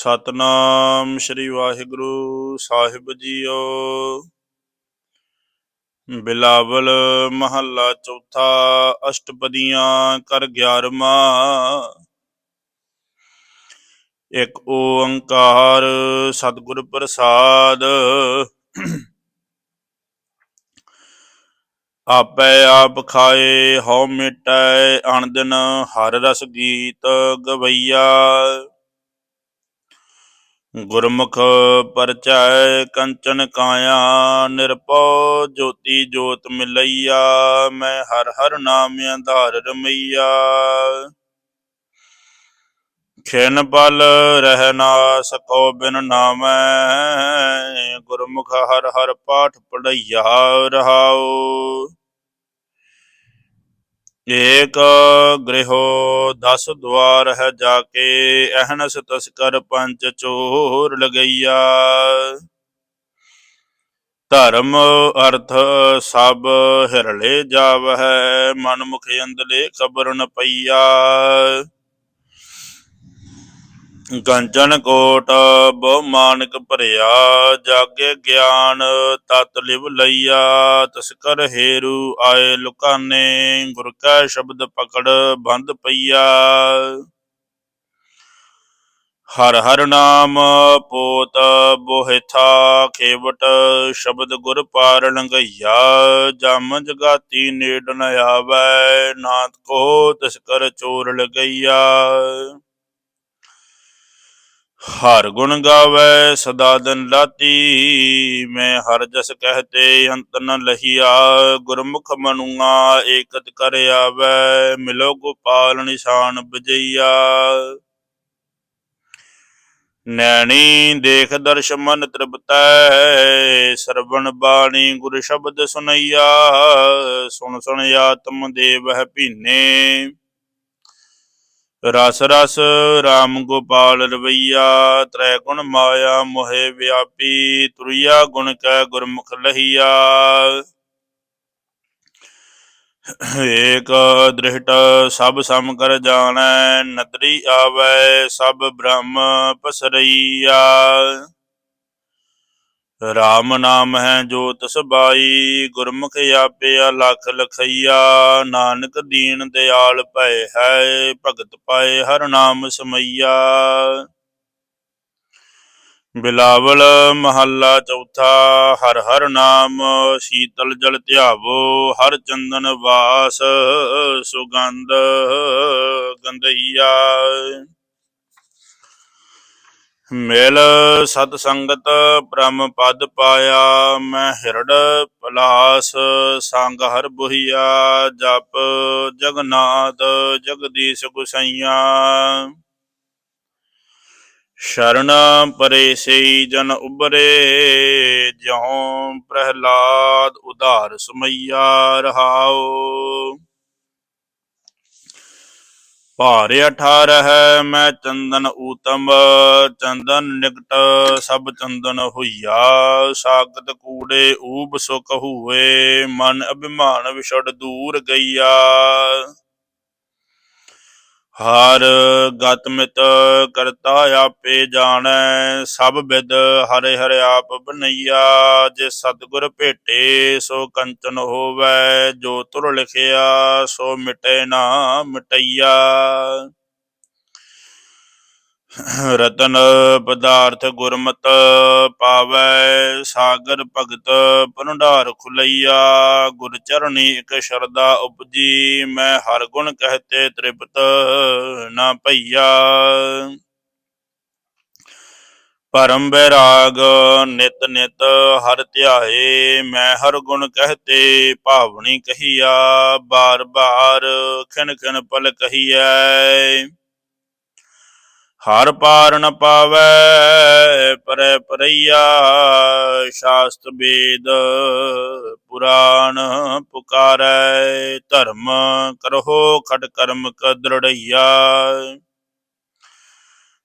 ਸਤਨਾਮ ਸ੍ਰੀ ਵਾਹਿਗੁਰੂ ਸਾਹਿਬ ਜੀਓ। ਬਿਲਾਵਲ ਮਹੱਲਾ ਚੌਥਾ, ਅਸ਼ਟਪਦੀਆਂ ਕਰ 11ਵਾਂ ਇੱਕ ਓੰਕਾਰ ਸਤਿਗੁਰ ਪ੍ਰਸਾਦ। ਆਪੇ ਆਪ ਖਾਏ, ਹਉ ਮਿਟੈ, ਅਣਦਿਨ ਹਰ ਰਸ ਗੀਤ ਗਵਈਆ। ਗੁਰਮੁਖ ਪਰਚੈ ਕੰਚਨ ਕਾਇਆ ਨਿਰਪਉ ਜੋਤੀ ਜੋਤ ਮਿਲਈਆ, ਮੈਂ ਹਰ ਹਰ ਨਾਮ ਆਧਾਰ ਰਮਈਆ। ਖਿਨ ਪਲ ਰਹਿ ਨਾ ਸਕੋ ਬਿਨ ਨਾਮੈ, ਗੁਰਮੁਖ ਹਰ ਹਰ ਪਾਠ ਪੜਈਆ ਰਹਾਉ। ਏਕ ਗ੍ਰਹਿ ਦਸ ਦਵਾਰ ਹੈ ਜਾ ਕੇ, ਅਹਨਸ ਤਸਕਰ ਪੰਚ ਚੋਰ ਲਗਈਆ। ਧਰਮ ਅਰਥ ਸਭ ਹਿਰਲੇ ਜਾਵਹਿ, ਮਨ ਮੁਖ ਅੰਦਲੇ ਖਬਰ ਪਈਆ। ਗੰਜਨ ਕੋਟ ਬਹੁ ਮਾਨਕ ਭਰਿਆ, ਜਾਗੇ ਗਿਆਨ ਤਤ ਲਿਵ ਲਈਆ ਤਸਕਰ ਹੇਰੂ ਆਏ ਲੁਕਾਨੇ, ਗੁਰ ਕਾ ਸ਼ਬਦ ਪਕੜ ਬੰਦ ਪਈਆ। ਹਰ ਹਰ ਨਾਮ ਪੋਤ ਬੋਹਿਥਾ ਖੇਵਟ ਸ਼ਬਦ ਗੁਰ ਪਾਰ ਲੰਗਈਆ ਜਮ ਜਗਾਤੀ ਨੇੜ ਨ ਆਵੈ, ਨਾਥ ਕੋ ਤਸਕਰ ਚੋਰ ਲਗਈਆ। ਹਰ ਗੁਣ ਗਾਵੇ, ਸਦਾ ਦਿਨ ਲਾਤੀ। ਮੈਂ ਹਰ ਜਸ ਕਹਤੇ, ਅੰਤ ਨ ਲਹੀਆ। ਗੁਰਮੁਖ ਮਨੁਆ, ਏਕਤ ਕਰ ਆਵੇ। ਮਿਲੋ ਗੋਪਾਲ ਨਿਸ਼ਾਨ ਬਜਈਆ। ਨੈਣੀ ਦੇਖ ਦਰਸ਼ ਮਨ ਤ੍ਰਿਪਤੈ। ਸਰਵਣ ਬਾਣੀ ਗੁਰ ਸ਼ਬਦ ਸੁਨਈਆ। ਸੁਣ ਸੁਣ ਆਤਮ ਦੇਵ ਹੈ ਭੀਨੇ। ਰਸ ਰਸ RAM ਗੋਪਾਲ ਰਵਈਆ ਤ੍ਰੈ ਗੁਣ ਮਾਇਆ ਮੋਹਿ ਵਿਆਪੀ, ਤੁਰਿਆ ਗੁਣ ਕੈ ਗੁਰਮੁਖ ਲਹੀਆ। ਏਕ ਦ੍ਰਿਸ਼ਟ ਸਭ ਸਮ ਕਰ ਜਾਣੈ, ਨਦਰੀ ਆਵੈ ਸਭ ਬ੍ਰਹਮ ਪਸਰਈਆ। RAM ਨਾਮ ਹੈ ਜੋਤ ਸਬਾਈ ਗੁਰਮੁਖ ਆਪਿਆ ਲਖ ਲਖਈਆ, ਨਾਨਕ ਦੀਨ ਦਿਆਲ ਭੈ ਹੈ, ਭਗਤ ਪਾਏ ਹਰ ਨਾਮ ਸਮਈਆ। ਬਿਲਾਵਲ ਮਹੱਲਾ ਚੌਥਾ, ਹਰ ਹਰ ਨਾਮ ਸ਼ੀਤਲ ਜਲ ਧਿਆਵੋ, ਹਰ ਚੰਦਨ ਵਾਸ ਸੁਗੰਧ ਗੰਧਈਆ। ਮਿਲ ਸਤ ਸੰਗਤ, ਬ੍ਰਹਮ ਪਦ ਪਾਇਆ ਮੈਂ ਹਿਰੜ ਪਲਾਸ, ਸੰਗ ਹਰ ਬੁਹੀਆ ਜਪ ਜਗਨਾਥ ਜਗਦੀਸ਼ ਗੁਸਈਆ। ਸ਼ਰਨ ਪਰੇ ਸਈ ਜਨ ਉਬਰੇ ਜਿਉ ਪ੍ਰਹਲਾਦ ਉਧਾਰ ਸੁਮਈਆ ਰਹਾਓ। ਭਾਰ ਅਠਾਰ ਹੈ, ਮੈਂ ਚੰਦਨ ਊਤਮ, ਚੰਦਨ ਨਿਕਟ ਸਭ ਚੰਦਨ ਹੋਈਆ। ਸਾਗਤ ਕੂੜੇ ਊਬ ਸੁਖ ਹੋਏ, ਮਨ ਅਭਿਮਾਨ ਵਿਛੜ ਦੂਰ ਗਈਆ। ਹਰ ਗਤ ਮਿਤ ਕਰਤਾ ਆਪੇ ਜਾਣੈ, ਸਭ ਵਿਦ ਹਰੇ ਹਰਿ ਆਪ ਬਨਈਆ। ਜੇ ਸਤਿਗੁਰ ਭੇਟੇ, ਸੋ ਕੰਚਨ ਹੋਵੈ, ਜੋ ਤੁਰ ਲਿਖਿਆ, ਸੋ ਮਿਟੇ ਨਾ ਮਿਟਈਆ। ਰਤਨ ਪਦਾਰਥ ਗੁਰਮਤ ਪਾਵੈ, ਸਾਗਰ ਭਗਤ ਭੰਡਾਰ ਖੁਲਈਆ, ਗੁਰ ਚਰਣੀ ਇਕ ਸ਼ਰਦਾ ਉਪਜੀ, ਮੈਂ ਹਰ ਗੁਣ ਕਹਤੇ ਤ੍ਰਿਪਤ ਨਾ ਭਈਆ। ਪਰਮ ਬੈਰਾਗ ਨਿਤ ਨਿਤ ਹਰ ਧਿਆਏ, ਮੈਂ ਹਰ ਗੁਣ ਕਹਤੇ ਭਾਵਣੀ ਕਹੀਆ, ਬਾਰ ਬਾਰ ਖਿਨ ਖਿਨ ਪਲ ਕਹੀਐ। ਹਰ ਪਾਰ ਨ ਪਾਵੈ, ਪਰੈ ਪਰਈਆ, ਸ਼ਾਸਤ ਵੇਦ ਪੁਰਾਣ ਪੁਕਾਰੈ, ਧਰਮ ਕਰਹੋ, ਖਟ ਕਰਮ ਕ ਦ੍ਰਿੜਈਆ।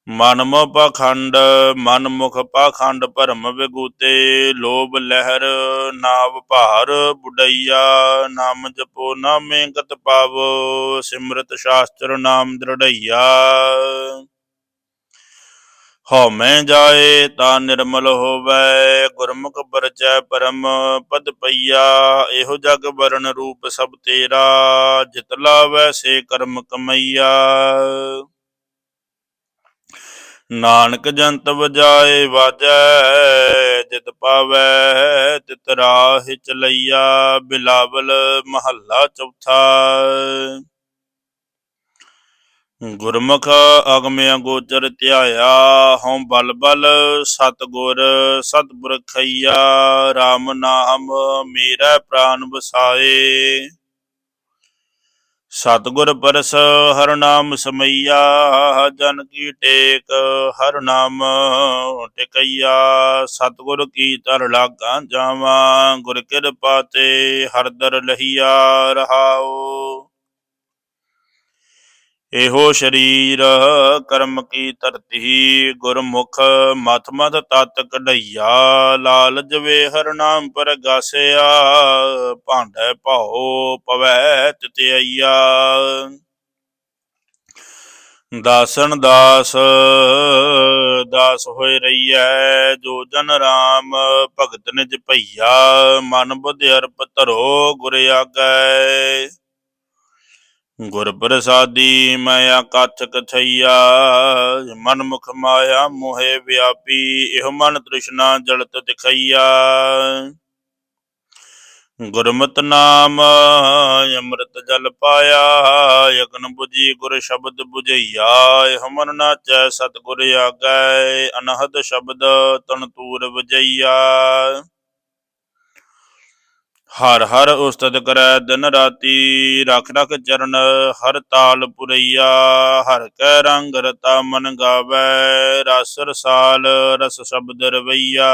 ਮਨ ਮੋ ਪਖੰਡ, ਮਨ ਮੁਖ ਪਖੰਡ ਭਰਮ ਵਿਗੂਤੇ, ਲੋਭ ਲਹਿਰ ਨਾਵ ਭਾਰ ਬੁਡਈਆ। ਨਾਮ ਜਪੋ, ਨਾਮੇ ਗਤ ਪਾਵੋ, ਸਿਮਰਤ ਸ਼ਾਸਤਰ ਨਾਮ ਦ੍ਰਿੜਈਆ। ਹਉਮੈ ਜਾਏ ਤਾਂ ਨਿਰਮਲ ਹੋਵੈ, ਗੁਰਮੁਖ ਪਰਚੈ ਪਰਮ ਪਦ ਪਈਆ, ਇਹੋ ਜਗ ਵਰਨ ਰੂਪ ਸਭ ਤੇਰਾ, ਜਿਤ ਲਾਵੈ ਸੇ ਕਰਮ ਕਮਈਆ। ਨਾਨਕ ਜੰਤ ਵਜਾਏ ਵਾਜੈ, ਜਿਤ ਪਾਵੈ ਤਿਤ ਰਾਹ ਚਲਈਆ ਬਿਲਾਵਲ ਮਹੱਲਾ ਚੌਥਾ। ਗੁਰਮੁਖ ਅਗਮ ਅਗੋਚਰ ਧਿਆਇਆ, ਹਉ ਬਲ ਬਲ ਸਤ ਗੁਰ ਸਤਿ ਖਈਆ RAM ਨਾਮ ਮੇਰਾ ਪ੍ਰਾਨ ਵਸਾਏ। ਸਤਿਗੁਰ ਪਰਸ ਹਰ ਨਾਮ ਸਮਈਆ, ਜਨ ਕੀ ਟੇਕ ਹਰ ਨਾਮ ਟਿਕਈਆ। ਸਤਿਗੁਰ ਕੀ ਤਰ ਲਾਗਾ ਜਾਵਾਂ, ਗੁਰ ਕਿਰਪਾ ਤੇ ਹਰ ਦਰ ਲਹੀਆ ਰਹਾਓ। ਇਹੋ ਸ਼ਰੀਰ ਕਰਮ ਕੀ ਧਰਤੀ, ਗੁਰਮੁਖ ਮਤ ਮਤ ਤਤ ਕਢਈਆ ਲਾਲ ਜਵੇ ਹਰ ਨਾਮ ਪਰਗਾਸਿਆ, ਭਾਂਡੇ ਭਾਉ ਪਵੈ ਤਿਤਈਆ ਦਾਸਨ ਦਾਸ ਦਾਸ ਹੋਏ ਰਹੀਐ, ਜੋ ਜਨ ਰਾਮ ਭਗਤ ਨਿਜ ਭਈਆ, ਮਨ ਬੁੱਧ ਅਰਪ ਧਰੋ ਗੁਰ ਆਗੈ। ਗੁਰ ਪ੍ਰਸਾਦੀ ਮੈਂ ਆਕਥ ਕਥਈਆ ਮਨ ਮੁਖ ਮਾਇਆ ਮੋਹਿ ਵਿਆਪੀ, ਇਹ ਮਨ ਤ੍ਰਿਸ਼ਨਾ ਜਲਤ ਦਿਖਈਆ। ਗੁਰਮਤਿ ਨਾਮ, ਅੰਮ੍ਰਿਤ ਜਲ ਪਾਇਆ ਯਗਨ 부ਜੀ ਗੁਰ ਸ਼ਬਦ 부ਝਈਆ ਇਹ ਮਨ ਨਾਚੈ ਸਤਿਗੁਰ ਆਗੈ, ਅਨਹਦ ਸ਼ਬਦ ਤਨ ਤੂਰ ਵਜਈਆ। ਹਰ ਹਰ ਉਸਤਤ ਕਰੈ ਦਿਨ ਰਾਤੀ, ਰਖ ਰਖ ਚਰਨ ਹਰ ਤਾਲ ਪੁਰਈਆ, ਹਰ ਕੈ ਰੰਗ ਰਤਾ ਮਨ ਗਾਵੈ, ਰਸ ਰਸਾਲ ਰਸ ਸ਼ਬਦ ਰਵਈਆ।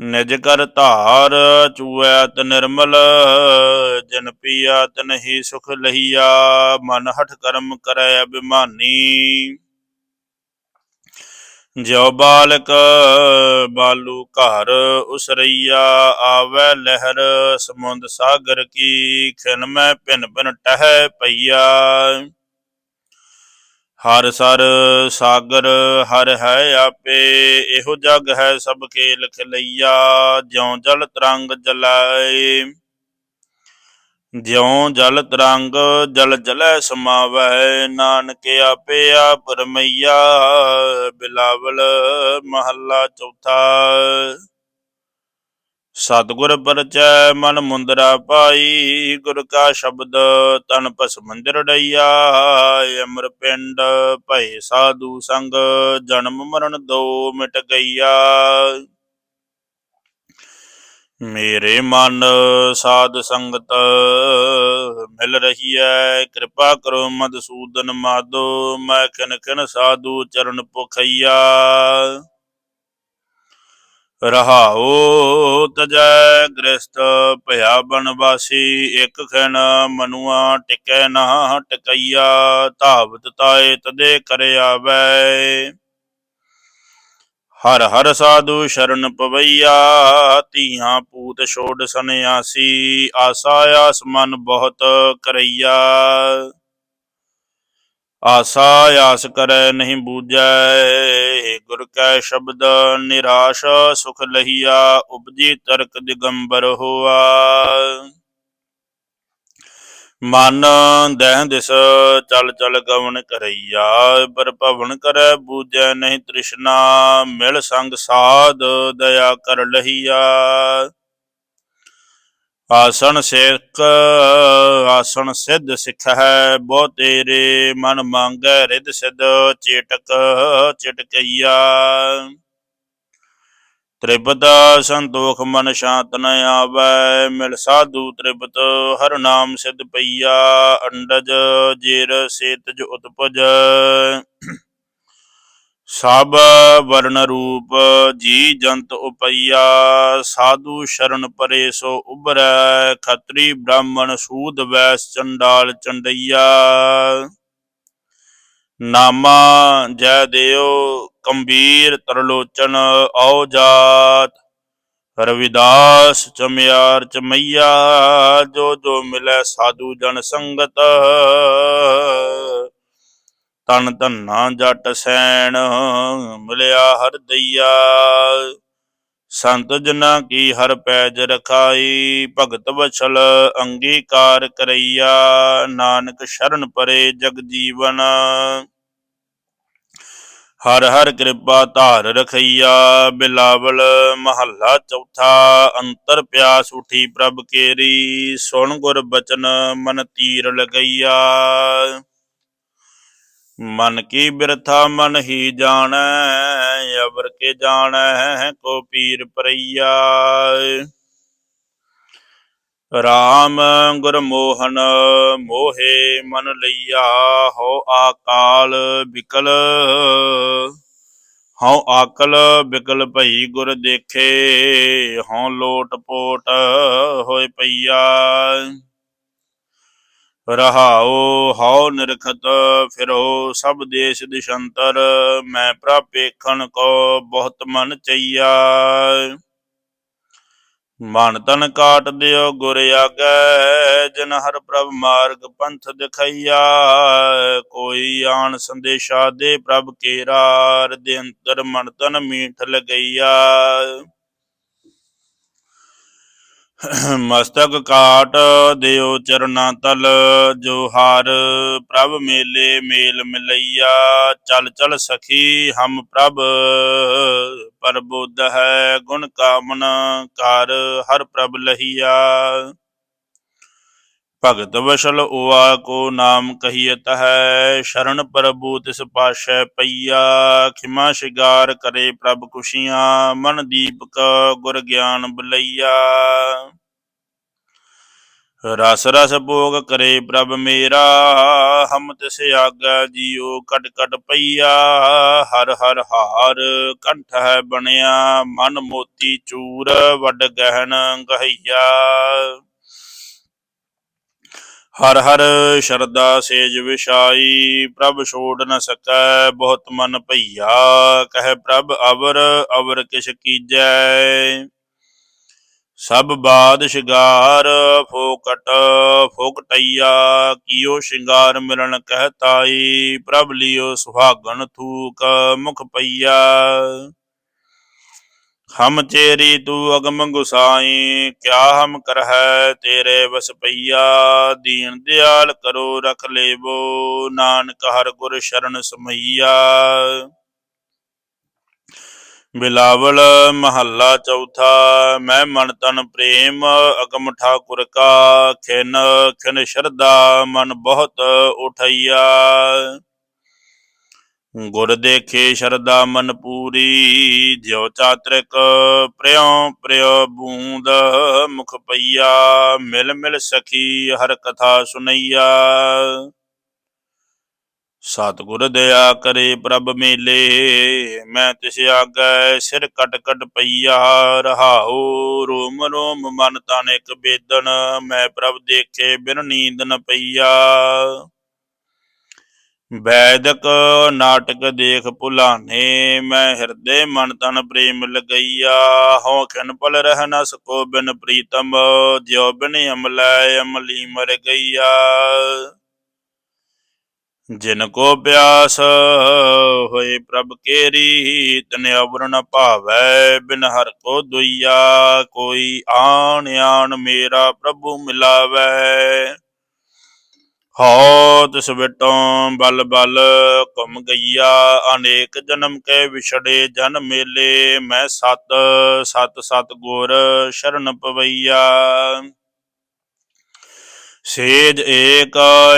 ਨਿਜ ਕਰ ਧਾਰ ਚੂਐਤ ਨਿਰਮਲ, ਜਨ ਪੀਆ ਤਨਹੀ ਸੁਖ ਲਹੀਆ, ਮਨ ਹਠ ਕਰਮ ਕਰੈ ਅਭਿਮਾਨੀ। ਜਿਉ ਬਾਲਕ ਬਾਲੂ ਘਰ ਉਸਰਈਆ, ਆਵੈ ਲਹਿਰ ਸਮੁੰਦ ਸਾਗਰ ਕੀ, ਖਿਨ ਮੈਂ ਭਿਨ ਭਿਨ ਟਹਿ ਪਈਆ। ਹਰ ਸਰ ਸਾਗਰ, ਹਰ ਹੈ ਆਪੇ, ਇਹੋ ਜਗ ਹੈ ਸਭ ਖੇਲ ਖਿਲਈਆ ਜਿਉ ਜਲ ਤਰੰਗ ਜਲਾਏ। ਜਿਉ ਜਲ ਤਰੰਗ ਜਲ ਜਲੈ ਸਮਾਵੈ ਨਾਨਕ ਆਪੇ ਆਪ ਬਿਲਾਵਲ ਮਹੱਲਾ ਚੌਥਾ। ਸਤਿਗੁਰ ਪਰਚੈ ਮਨ ਮੁੰਦਰਾ ਪਾਈ, ਗੁਰ ਕਾ ਸ਼ਬਦ ਤਨ ਪਸ ਮੰਦਰ ਡਈਆ। ਅਮਰ ਪਿੰਡ ਭਏ ਸਾਧੂ ਸੰਗ, ਜਨਮ ਮਰਨ ਦੋ ਮਿਟ ਗਈਆ। ਮੇਰੇ ਮਨ ਸਾਧ ਸੰਗਤ, ਮਿਲ ਰਹੀ ਹੈ ਕਿਰਪਾ ਕਰੋ ਮਦਸੂਦਨ ਮਾਦੋ, ਮੈਂ ਖਨ ਖਨ ਸਾਧੂ ਚਰਨ ਪੁਖਈਆ ਰਹਾਉ ਤਜੈ ਗ੍ਰਸਤ ਭਇਆ ਬਨਵਾਸੀ, ਇਕ ਖਿਣ ਮਨੁਆ ਟਿਕੈ ਨਾ ਟਕਈਆ। ਧਾਵਤ ਤਾਏ ਤਦੇ ਕਰ ਆਵੈ ਹਰ ਹਰ ਸਾਧੂ ਸ਼ਰਨ ਪਵਈਆ, ਧੀਆਂ ਪੂਤ ਛੋੜ ਸੰਿਆਸੀ ਆਸਾ ਆਸ ਮਨ ਬਹੁਤ ਕਰਈਆ। ਆਸਾ ਆਸ ਕਰੈ ਨਹੀਂ ਬੂਝੈ, ਗੁਰ ਕੈ ਸ਼ਬਦ ਨਿਰਾਸ਼ ਸੁਖ ਲਹੀਆ, ਉਪਜੀ ਤਰਕ ਦਿਗੰਬਰ ਹੋਆ। ਮਨ ਦਹਿ ਦਿਸ, ਚਲ ਚਲ ਗਵਨ ਕਰਈਆ। ਪਰ ਭਵਨ ਕਰੈ ਬੂਝੈ ਨਹੀਂ ਤ੍ਰਿਸ਼ਨਾ, ਮਿਲ ਸੰਗ ਸਾਧ ਦਇਆ ਕਰ ਲਹੀਆ। ਆਸਣ ਸਿੱਖ ਆਸਣ ਸਿੱਧ ਸਿੱਖ ਹੈ ਬਹੁ ਤੇਰੇ ਮਨ ਮੰਗੈ ਰਿਦ ਸਿੱਧ ਚੇਟਕ, ਚਟਕਈਆ। ਤ੍ਰਿਪਤ ਸੰਤੋਖ ਮਨ ਸ਼ਾਂਤ ਨ ਆਵੈ, ਮਿਲ ਸਾਧੂ ਤ੍ਰਿਪਤ ਹਰ ਨਾਮ ਸਿਧ ਪਈਆ, ਅੰਡਜ ਜੇਰ ਸੇਤਜ ਉਤਪਜ। ਸਭ ਵਰਨ ਰੂਪ ਜੀ ਜੰਤ ਉਪਈਆ, ਸਾਧੂ ਸ਼ਰਨ ਪਰੇ ਸੋ ਉਬਰੈ ਖੱਤਰੀ ਬ੍ਰਾਹਮਣ ਸੂਦ ਵੈਸ ਚੰਡਾਲ ਚੰਡਈਆ। ਨਾਮਾ ਜੈ ਦੇਉ ਕੰਬੀਰ ਤਰਲੋਚਨ ਔ ਜਾਤ ਰਵਿਦਾਸ ਚਮਿਆਰ ਚਮਈਆ, ਜੋ ਜੋ ਮਿਲੈ ਸਾਧੂ ਜਨ ਸੰਗਤ। ਤਨ ਧੰਨਾ ਜਟ ਸੈਣ ਮਿਲਿਆ ਹਰ ਦਈਆ। ਸੰਤ ਜਨਾ ਕੀ ਹਰ ਪੈਜ ਰਖਾਈ, ਭਗਤ ਵਛਲ ਅੰਗੀਕਾਰ ਕਰਈਆ। ਨਾਨਕ ਸ਼ਰਨ ਪਰੇ ਜਗ ਜੀਵਨ। ਹਰ ਹਰ ਕਿਰਪਾ ਧਾਰ ਰਖਈਆ, ਬਿਲਾਵਲ ਮਹੱਲਾ ਚੌਥਾ, ਅੰਤਰ ਪਿਆਸ ਉਠੀ ਪ੍ਰਭ ਕੇਰੀ, ਸੁਣ ਗੁਰ ਬਚਨ ਮਨ ਤੀਰ ਲਗਈਆ। ਮਨ ਕੀ ਬਿਰਥਾ ਮਨ ਹੀ ਜਾਣੈ, ਅਵਰ ਕੇ ਜਾਣੈ, ਕੋ ਪੀਰ ਪਰਈਆ। ਰਾਮ ਗੁਰ ਮੋਹਨ ਮੋਹੇ ਮਨ ਲਈਆ ਹੋ ਆਕਾਲ ਬਿਕਲ। ਹਉ ਆਕਲ ਬਿਕਲ ਭਈ ਗੁਰ ਦੇਖੇ, ਹਉ ਲੋਟ ਪੋਟ ਹੋਏ ਪਈਆ। ਰਹਾਉ, ਹਉ ਨਿਰਖਤ ਫਿਰੋ, ਸਭ ਦੇਸ਼ ਦਿਸ਼ੰਤਰ, ਮੈਂ ਪ੍ਰਭ ਵੇਖਣ ਕੋ ਬਹੁਤ ਮਨ ਚਈਆ। ਮਨ ਤਨ ਕਾਟ ਦਿਓ ਗੁਰ ਆਗੈ, ਜਨ ਹਰ ਪ੍ਰਭ ਮਾਰਗ ਪੰਥ ਦਿਖਈਆ। ਕੋਈ ਆਣ ਸੰਦੇਸ਼ਾ ਦੇ ਪ੍ਰਭ ਕੇਰਾ ਹਿਰਦੇ ਅੰਤਰ ਮਨ ਤਨ ਮੀਠ ਲਗਈਆ। ਮਸਤਕ ਕਾਟ ਦਿਓ ਚਰਨਾ ਤਲ, ਜੋ ਹਾਰ ਪ੍ਰਭ ਮੇਲੇ ਮੇਲ ਮਿਲਈਆ। ਚਲ ਚਲ ਸਖੀ, ਹਮ ਪ੍ਰਭ ਪਰ ਹੈ ਗੁਣ ਕਾਮਨ ਕਰ ਹਰ ਪ੍ਰਭ ਲਹੀਆ। ਭਗਤ ਵਸ਼ਲ ਓਆ ਕੋ ਨਾਮ ਕਹੀਤ ਹੈ ਸ਼ਰਨ ਪ੍ਰਭੂ ਤਿਸ ਪਾਸ਼ੈ ਪਈਆ। ਖਿਮਾ ਸ਼ਿਗਾਰ ਕਰੇ ਪ੍ਰਭ ਖੁਸ਼ੀਆਂ, ਮਨ ਦੀਪਕ ਗੁਰ ਗਿਆਨ ਬਲਈਆ। ਰਸ ਰਸ ਭੋਗ ਕਰੇ ਪ੍ਰਭ ਮੇਰਾ, ਹਮ ਤਿਸ ਆਗਾ ਜੀਉ ਕਟ ਕਟ ਪਈਆ। ਹਰ ਹਰ ਹਾਰ ਕੰਠ ਹੈ ਬਣਿਆ, ਮਨ ਮੋਤੀ ਚੂਰ ਵੱਡ ਗਹਿਣ ਗਹਈਆ। ਹਰ ਹਰ ਸ਼ਰਦਾ ਸੇਜ ਵਿਸ਼ਾਈ ਪ੍ਰਭ ਛੋੜ ਨ ਸਕੈ ਬਹੁਤ ਮਨ ਭਈਆ, ਕਹਿ ਪ੍ਰਭ ਅਵਰ ਅਵਰ ਕਿਛ ਕੀਜੈ। ਸਭ ਬਾਦ ਸ਼ਿਗਾਰ, ਫੋਕਟ, ਫੋਕਟਈਆ, ਕੀਓ ਸ਼ਿੰਗਾਰ ਮਿਲਣ ਕਹਿ ਤਾਈ, ਪ੍ਰਭ ਲਿਓ ਸੁਹਾਗਣ ਥੂਕ ਮੁਖ ਪਈਆ। ਹਮ ਚੇਰੀ ਤੂ ਅਗਮ ਗੁਸਾਈ, ਕਿਆ ਹਮ ਕਰਹਿ ਤੇਰੇ ਵਸ ਪਈਆ? ਦੀਨ ਦਿਆਲ ਕਰੋ ਰਖ ਲੇਵੋ, ਨਾਨਕ ਹਰ ਗੁਰ ਸ਼ਰਨ ਸਮਈਆ। ਬਿਲਾਵਲ ਮਹੱਲਾ ਚੌਥਾ, ਮੈਂ ਮਨ ਤਨ ਪ੍ਰੇਮ, ਅਗਮ ਠਾਕੁਰ ਕਾ, ਖਿਨ ਖਿਨ ਸ਼ਰਧਾ, ਮਨ ਬਹੁਤ ਉਠਈਆ। ਗੁਰ ਦੇਖੇ ਸ਼ਰਧਾ ਮਨ ਪੂਰੀ, ਜਿਉ ਚਾਤ੍ਰਿਕ ਪ੍ਰਿਉ ਪ੍ਰਿਉ ਬੂੰਦ ਮੁਖ ਪਈਆ, ਮਿਲ ਮਿਲ ਸਖੀ ਹਰ ਕਥਾ ਸੁਨਈਆ। ਸਤਿਗੁਰ ਦਇਆ ਕਰੇ ਪ੍ਰਭ ਮੇਲੇ, ਮੈਂ ਤਿਸ ਆਗੈ ਸਿਰ ਕਟ ਕਟ ਪਈਆ। ਰਹਾਉ ਰੋਮ ਰੋਮ ਮਨ ਤਨ ਇਕ ਬੇਦਨ, ਮੈਂ ਪ੍ਰਭ ਦੇਖੇ ਬਿਨ ਨੀਂਦ ਨ ਪਈਆ। ਵੈਦਕ ਨਾਟਕ ਦੇਖ ਭੁਲਾਨੇ, ਮੈਂ ਹਿਰਦੇ ਮਨ ਤਨ ਪ੍ਰੇਮ ਲਗਈਆ। ਹਉ ਖਿਨ ਪਲ ਰਹਿ ਨ ਸਕੋ ਬਿਨ ਪ੍ਰੀਤਮ, ਜਿਉ ਬਿਨ ਅਮਲੈ ਅਮਲੀ ਮਰ ਗਈਆ। ਜਿਨ ਕੋ ਪਿਆਸ ਹੋਏ ਪ੍ਰਭ ਕੇਰੀ ਤਨ ਅਵਰ ਭਾਵੈ ਬਿਨ ਹਰ ਕੋ ਦੁਈਆ। ਕੋਈ ਆਣ ਆਣ ਮੇਰਾ ਪ੍ਰਭੂ ਮਿਲਾਵੈ। ਹਉ ਤਿਸ ਵਿਟੋਂ ਬਲ ਬਲ ਘੁੰਮ ਗਈਆ, ਅਨੇਕ ਜਨਮ ਕੇ ਵਿਛੜੇ ਜਨ ਮੇਲੇ। ਮੈਂ ਸਤ ਸਤ ਸਤ ਗੁਰ ਸ਼ਰਨ ਪਵਈਆ। ਸੇਜ ਏਕ,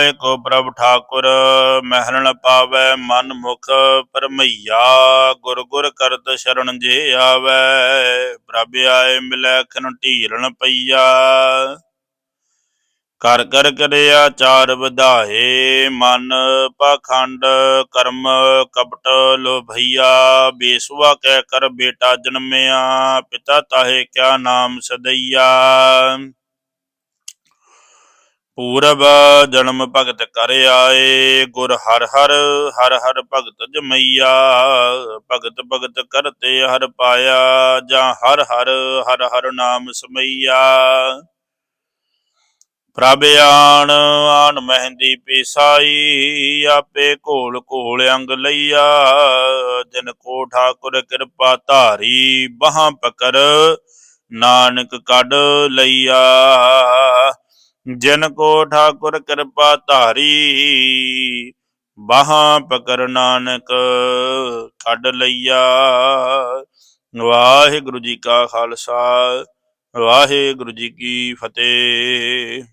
ਏਕੋ ਪ੍ਰਭ ਠਾਕੁਰ, ਮਹਿਰਣ ਪਾਵੈ ਮਨ ਮੁਖ ਪਰਮਈਆ। ਗੁਰ ਗੁਰ ਕਰਤ ਸ਼ਰਨ ਜੇ ਆਵੈ, ਪ੍ਰਭ ਆਏ ਮਿਲੈ ਖਨ ਢੀਰਣ ਪਈਆ। ਕਰ ਕਰ ਕਰਿਆ ਚਾਰ ਵਧਾਏ, ਮਨ ਪਾਖੰਡ ਕਰਮ ਕਪਟ ਲੋਭਈਆ ਬੇਸੁਆ ਕਹਿ ਕਰ ਬੇਟਾ ਜਨਮਿਆ, ਪਿਤਾ ਤਾਹੇ ਕਿਆ ਨਾਮ ਸਦਈਆ। ਪੂਰਬ ਜਨਮ ਭਗਤ ਕਰ ਆਏ, ਗੁਰ ਹਰ ਹਰ ਹਰ ਹਰ ਭਗਤ ਜਮਈਆ। ਭਗਤ ਭਗਤ ਕਰਤੇ ਹਰ ਪਾਇਆ, ਜਾਂ ਹਰ ਹਰ ਹਰ ਹਰ ਨਾਮ ਸਮਈਆ। ਪ੍ਰਭ ਆਣ ਆਣ ਮਹਿੰਦੀ ਪੀਸਾਈ, ਆਪੇ ਘੋਲ ਘੋਲ ਅੰਗ ਲਈਆ। ਜਿਨ ਕੋ ਠਾਕੁਰ ਕਿਰਪਾ ਧਾਰੀ, ਬਾਹਾਂ ਪਕਰ ਨਾਨਕ ਕੱਢ ਲਈਆ। ਜਿਨ ਕੋ ਠਾਕੁਰ ਕਿਰਪਾ ਧਾਰੀ, ਬਾਹਾਂ ਪਕਰ ਨਾਨਕ ਕੱਢ ਲਈਆ। ਵਾਹਿਗੁਰੂ ਜੀ ਕਾ ਖਾਲਸਾ, ਵਾਹਿਗੁਰੂ ਜੀ ਕੀ ਫਤਿਹ।